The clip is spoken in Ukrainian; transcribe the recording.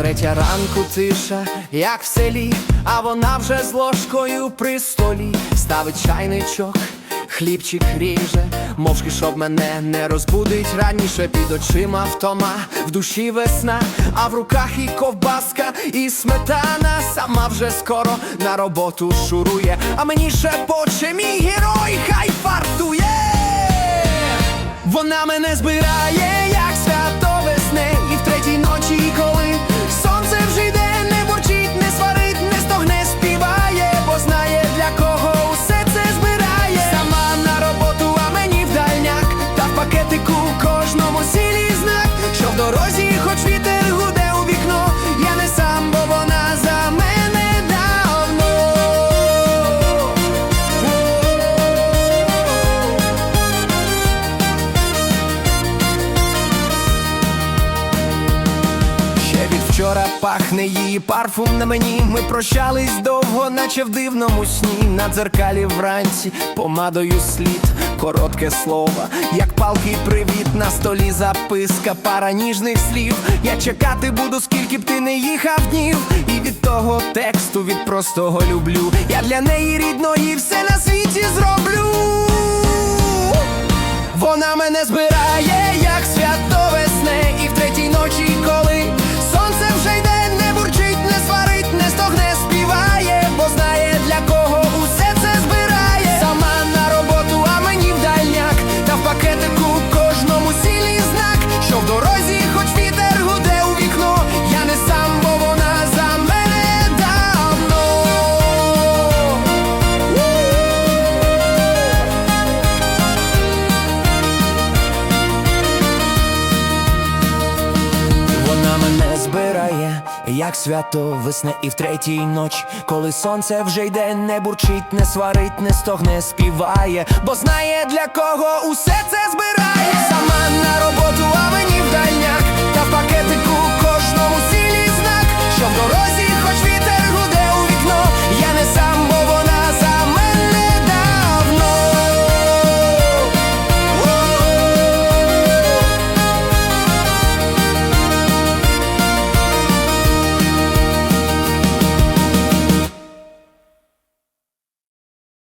Третя ранку тиша, як в селі, а вона вже з ложкою при столі. Ставить чайничок, хлібчик ріже, мовчки, щоб мене не розбудить. Раніше під очима втома, в душі весна, а в руках і ковбаска, і сметана. Сама вже скоро на роботу шурує, а мені шепоче мій герой, хай фартує. Вона мене збирає, вчора пахне її парфум на мені. Ми прощались довго, наче в дивному сні. На дзеркалі вранці помадою слід, коротке слово, як палкий привіт, на столі записка, пара ніжних слів. Я чекати буду, скільки б ти не їхав днів. І від того тексту, від простого люблю. Я для неї рідної все на світі зроблю. Вона мене збирає, як свято весне і в третій ноч, коли сонце вже йде, не бурчить, не сварить, не стогне, співає, бо знає для кого усе це збирає.